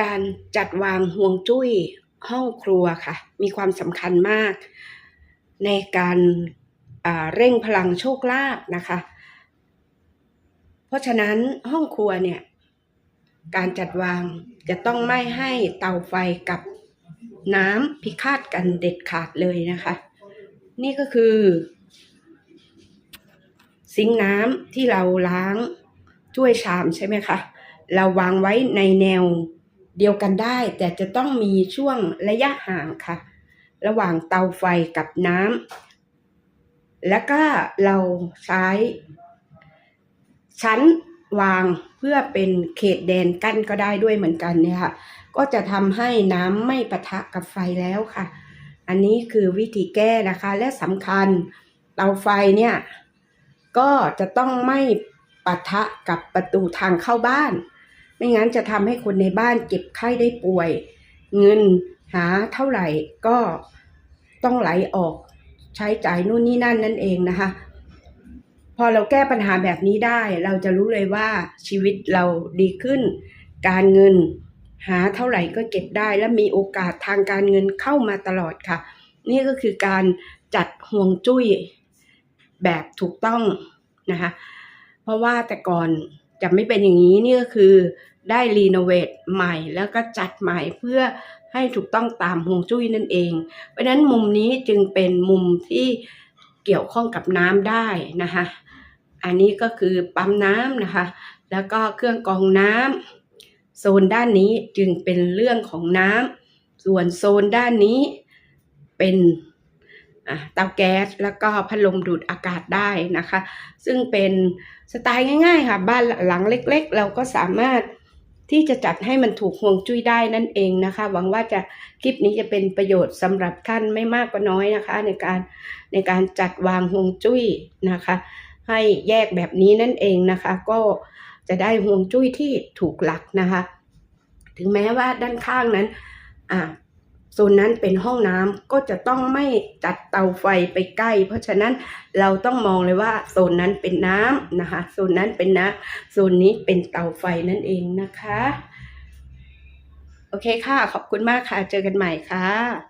การจัดวางห่วงจุ้ยห้องครัวค่ะ มีความสำคัญมาก ในการเร่งพลังโชคลาภนะคะ เพราะฉะนั้นห้องครัวเนี่ยการจัดวางจะต้องไม่ให้เตาไฟกับน้ำพิฆาตกันเด็ดขาดเลยนะคะ นี่ก็คือ ซิงน้ำที่เราล้างถ้วยชามใช่ไหมคะ เราวางไว้ในแนว เดียวกันได้ แต่จะต้องมีช่วงระยะห่างค่ะ ระหว่างเตาไฟกับน้ำแล้วก็เราใช้ ชั้นวางเพื่อเป็นเขตแดนกั้นก็ได้ด้วยเหมือนกันเนี่ยค่ะก็จะทำให้น้ำไม่ปะทะกับไฟแล้วค่ะ อันนี้คือวิธีแก้นะคะและสำคัญเตาไฟเนี่ยก็จะต้องไม่ปะทะกับประตูทางเข้าบ้าน ไม่งั้นจะทำให้คนในบ้านเจ็บไข้ได้ป่วย เงินหาเท่าไหร่ก็ต้องไหลออกใช้จ่ายนู่นนี่นั่นนั่นเองนะคะ พอเราแก้ปัญหาแบบนี้ได้ เราจะรู้เลยว่าชีวิตเราดีขึ้น การเงินหาเท่าไหร่ก็เก็บได้ และมีโอกาสทางการเงินเข้ามาตลอดค่ะ นี่ก็คือการจัดห่วงจุ้ยแบบถูกต้องนะคะ เพราะว่าแต่ก่อนจะไม่เป็นอย่างนี้นี่ก็คือ ได้รีโนเวทใหม่แล้วก็จัดใหม่เพื่อให้ถูกต้องตามห่วงจุ้ยนั่นเอง เพราะนั้นมุมนี้จึงเป็นมุมที่เกี่ยวข้องกับน้ำได้นะคะอันนี้ก็คือปั๊มน้ำนะคะ แล้วก็เครื่องกรองน้ำโซนด้านนี้จึงเป็นเรื่องของน้ำส่วนโซนด้านนี้เป็นเตาแก๊สแล้วก็พัดลมดูดอากาศได้นะคะ ซึ่งเป็นสไตล์ง่าย ๆ ค่ะ บ้านหลังเล็ก ๆ เราก็สามารถ ที่จะจัดให้มันถูกห่วงจุ้ยได้นั่นเองนะคะ หวังว่าจะคลิปนี้จะเป็นประโยชน์สำหรับท่านไม่มากก็น้อยนะคะ ในการในการจัดวางห่วงจุ้ยนะคะ ให้แยกแบบนี้นั่นเองนะคะ ก็จะได้ห่วงจุ้ยที่ถูกหลักนะคะ ถึงแม้ว่าด้านข้างนั้นอ่า โซนนั้นเป็นห้องน้ำก็จะต้องไม่จัดเตาไฟไปใกล้ เพราะฉะนั้นเราต้องมองเลยว่าโซนนั้นเป็นน้ำนะคะโซนนั้นเป็นน้ำโซนนี้เป็นเตาไฟนั่นเองนะคะ โอเคค่ะ ขอบคุณมากค่ะ เจอกันใหม่ค่ะ